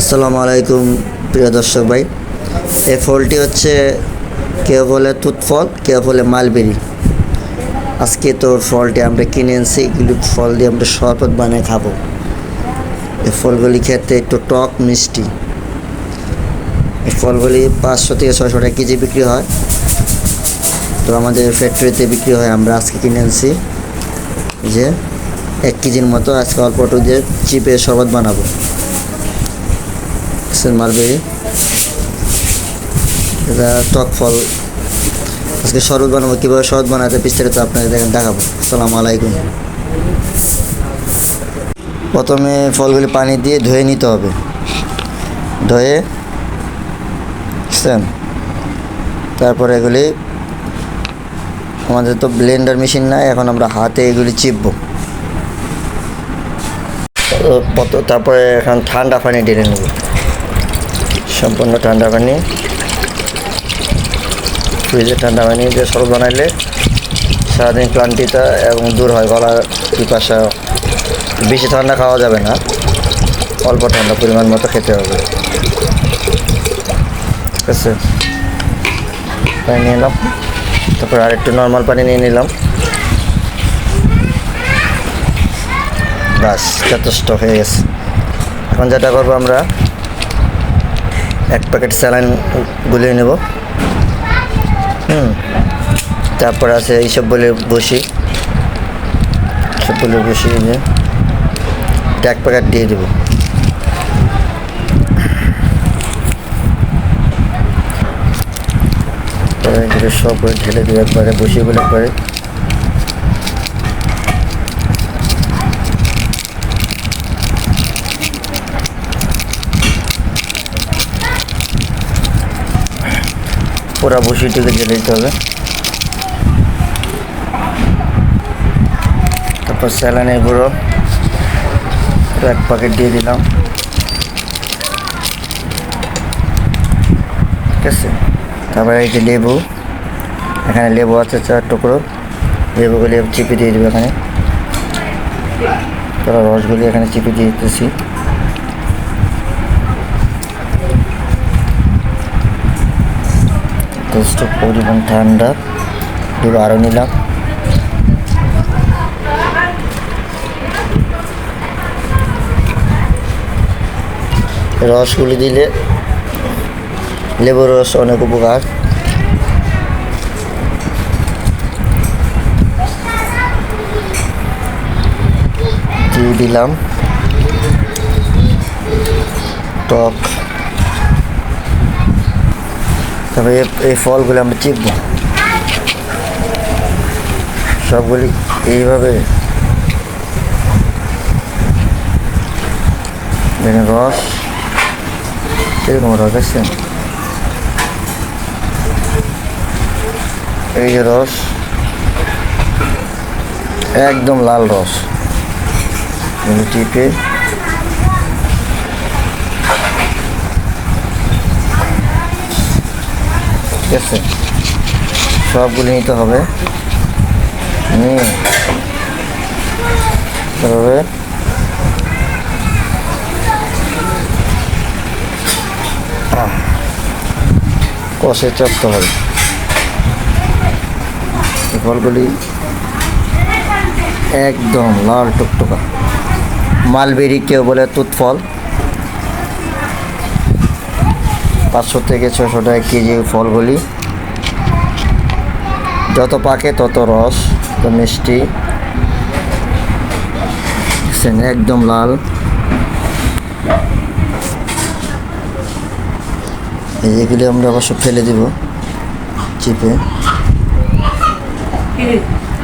আসসালামু আলাইকুম, প্রিয় দর্শক ভাই। এই ফলটি হচ্ছে কেউ বলে তুত ফল, কেউ বলে মালবেরি। আজকে তো ফলটি আমরা কিনে এনেছি, এগুলি ফল দিয়ে আমরা শরবত বানিয়ে খাব। এই ফলগুলি খেতে একটু টক, মিষ্টি। এই ফলগুলি পাঁচশো থেকে ছয়শো টাকা কেজি বিক্রি হয়। তো আমাদের ফ্যাক্টরিতে বিক্রি হয়, আমরা আজকে কিনে এনেছি। যে, এক কেজির মতো আজকে অল্প দিয়ে চিপে শরবত বানাবো। দেখছেন মালবেরি এটা টক ফল। আজকে শরবত বানাবো, কীভাবে শরবত বানাতে বিস্তারিত আপনাদের দেখেন দেখাবো। আসসালামু আলাইকুম। প্রথমে ফলগুলি পানি দিয়ে ধুয়ে নিতে হবে। ধুয়ে বুঝছেন? তারপরে এগুলি আমাদের তো ব্লেন্ডার মেশিন নাই, এখন আমরা হাতে এগুলি চিপবো। তারপরে এখন ঠান্ডা পানি ঢেলে নেব। সম্পূর্ণ ঠান্ডা পানি। ফ্রিজে ঠান্ডা পানি দিয়ে সরব বানাইলে সারাদিন ক্লান্তিটা এবং দূর হয়, গলার পিপাসা। বেশি ঠান্ডা খাওয়া যাবে না, অল্প ঠান্ডা পরিমাণ মতো খেতে হবে। ঠিক আছে? পানি নিয়ে নিলাম তারপর আর একটু নর্মাল পানি নিয়ে নিলাম। বাস যথেষ্ট হয়ে গেছে। এখন যেটা করব আমরা এক প্যাকেট স্যালাইন গুলিয়ে নেব। হুম, তারপর আছে এইসব বলে বসি। সব বলে বসি এক প্যাকেট দিয়ে দেবো। সব ঢেলে দেবো একবারে বসিয়ে বলে একবারে পুরা বসিটিকে ঢেলে দিতে হবে। তারপর স্যালানের গুঁড়ো এটা এক প্যাকেট দিয়ে দিলাম। ঠিক আছে? তারপরে এই যে লেবু, এখানে লেবু আছে চার টুকরো। লেবুগুলি চিপে দিয়ে দেবো এখানে। তারপর রসগুলি এখানে চিপে দিয়ে দিতেছি। যথেষ্ট পরিমাণ ঠান্ডা। দুটো আরও নিলাম। রসগুলি দিলে লেবুর রস অনেক উপকার। দিলাম। টক। তবে এই ফলগুলো আমরা চিপব। সবগুলি এইভাবে রস এরকম রস আছে? এই যে রস, একদম লাল রস। এগুলো টিপে ঠিক আছে সবগুলি নিতে হবে। নিয়ে তারপরে কষে চাপতে হবে। ফলগুলি একদম লাল টুকটুকা। মালবেরি কেউ বলে তুত পাঁচশো থেকে ছশো টাকা কেজি ফলগুলি। যত পাকে তত রস তো মিষ্টি। একদম লাল। এই যেগুলি আমরা অবশ্য ফেলে দিব চিপে।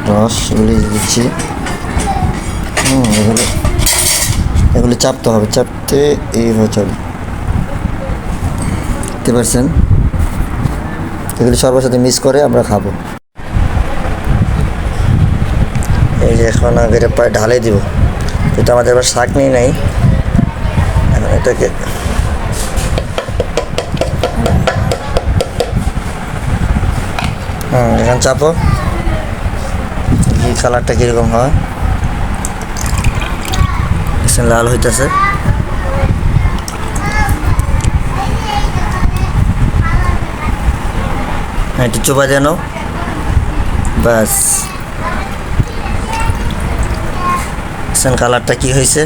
রস, এগুলি দিচ্ছি। হুম, এগুলো এগুলি চাপতে হবে, চাপতে এইভাবে চলে দেখতে পারছেন? এগুলি সবার সাথে মিক্স করে আমরা খাব। এই যে এখন আগে প্রায় ঢালে দিব। যেটা আমাদের এবার শাক নিয়ে নাই, এখন এটাকে হুম, এখন চাপো। কালারটা কীরকম হয়? লাল হইতেছে। একটু চোপা যেন বাস দেখছেন কালারটা কি হয়েছে?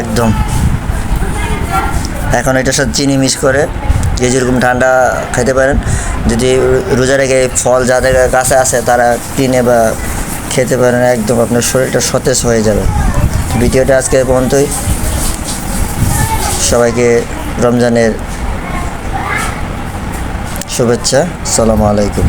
একদম। এখন এটার সাথে চিনি মিক্স করে যে যেরকম ঠান্ডা খেতে পারেন, যদি রোজা রেখে ফল যাদের কাছে আছে তারা কিনে বা খেতে পারেন, একদম আপনার শরীরটা সতেজ হয়ে যাবে। ভিডিওটা আজকে পর্যন্তই। সবাইকে রমজানের শুভেচ্ছা সালামু আলাইকুম।